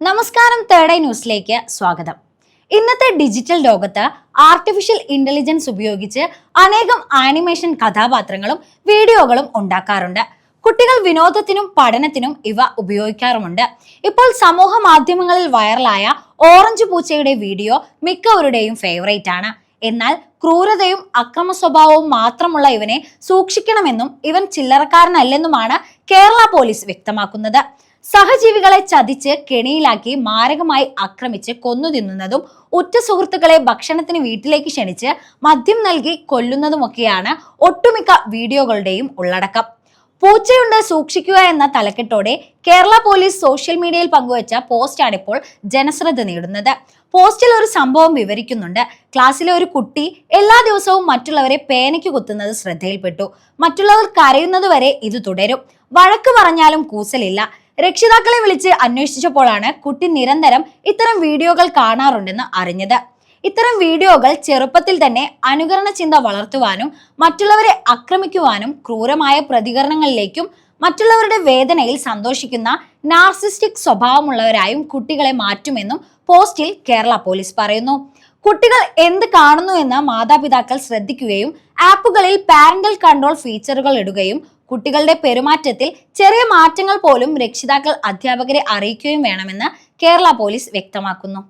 നമസ്കാരം third eye ന്യൂസിലേക്ക് സ്വാഗതം. ഇന്നത്തെ ഡിജിറ്റൽ ലോകത്ത് ആർട്ടിഫിഷ്യൽ ഇന്റലിജൻസ് ഉപയോഗിച്ച് അനേകം ആനിമേഷൻ കഥാപാത്രങ്ങളും വീഡിയോകളും ഉണ്ടാക്കാറുണ്ട്. കുട്ടികൾ വിനോദത്തിനും പഠനത്തിനും ഇവ ഉപയോഗിക്കാറുമുണ്ട്. ഇപ്പോൾ സമൂഹ മാധ്യമങ്ങളിൽ വൈറലായ ഓറഞ്ച് പൂച്ചയുടെ വീഡിയോ മിക്കവരുടെയും ഫേവറേറ്റ് ആണ്. എന്നാൽ ക്രൂരതയും അക്രമ സ്വഭാവവും മാത്രമുള്ള ഇവനെ സൂക്ഷിക്കണമെന്നും ഇവൻ ചില്ലറക്കാരനല്ലെന്നുമാണ് കേരള പോലീസ് വ്യക്തമാക്കുന്നത്. സഹജീവികളെ ചതിച്ച് കെണിയിലാക്കി മാരകമായി ആക്രമിച്ച് കൊന്നു തിന്നുന്നതും ഉറ്റ സുഹൃത്തുക്കളെ ഭക്ഷണത്തിന് വീട്ടിലേക്ക് ക്ഷണിച്ച് മദ്യം നൽകി കൊല്ലുന്നതുമൊക്കെയാണ് ഒട്ടുമിക്ക വീഡിയോകളുടെയും ഉള്ളടക്കം. പൂച്ചയുണ്ട് സൂക്ഷിക്കുക എന്ന തലക്കെട്ടോടെ കേരള പോലീസ് സോഷ്യൽ മീഡിയയിൽ പങ്കുവച്ച പോസ്റ്റാണ് ഇപ്പോൾ ജനശ്രദ്ധ നേടുന്നത്. പോസ്റ്റിൽ ഒരു സംഭവം വിവരിക്കുന്നുണ്ട്. ക്ലാസ്സിലെ ഒരു കുട്ടി എല്ലാ ദിവസവും മറ്റുള്ളവരെ പേനയ്ക്ക് കുത്തുന്നത് ശ്രദ്ധയിൽപ്പെട്ടു. മറ്റുള്ളവർ കരയുന്നത് വരെ ഇത് തുടരും. വഴക്ക് പറഞ്ഞാലും കൂസലില്ല. രക്ഷിതാക്കളെ വിളിച്ച് അന്വേഷിച്ചപ്പോഴാണ് കുട്ടി നിരന്തരം ഇത്തരം വീഡിയോകൾ കാണാറുണ്ടെന്ന് അറിഞ്ഞത്. ഇത്തരം വീഡിയോകൾ ചെറുപ്പത്തിൽ തന്നെ അനുകരണ ചിന്ത വളർത്തുവാനും മറ്റുള്ളവരെ ആക്രമിക്കുവാനും ക്രൂരമായ പ്രതികരണങ്ങളിലേക്കും മറ്റുള്ളവരുടെ വേദനയിൽ സന്തോഷിക്കുന്ന നാർസിസ്റ്റിക് സ്വഭാവമുള്ളവരായും കുട്ടികളെ മാറ്റുമെന്നും പോസ്റ്റിൽ കേരള പോലീസ് പറയുന്നു. കുട്ടികൾ എന്ത് കാണുന്നു എന്ന് മാതാപിതാക്കൾ ശ്രദ്ധിക്കുകയും ആപ്പുകളിൽ പാരന്റൽ കൺട്രോൾ ഫീച്ചറുകൾ ഇടുകയും കുട്ടികളുടെ പെരുമാറ്റത്തിൽ ചെറിയ മാറ്റങ്ങൾ പോലും രക്ഷിതാക്കൾ അധ്യാപകരെ അറിയിക്കുകയും വേണമെന്ന് കേരള പോലീസ് വ്യക്തമാക്കുന്നു.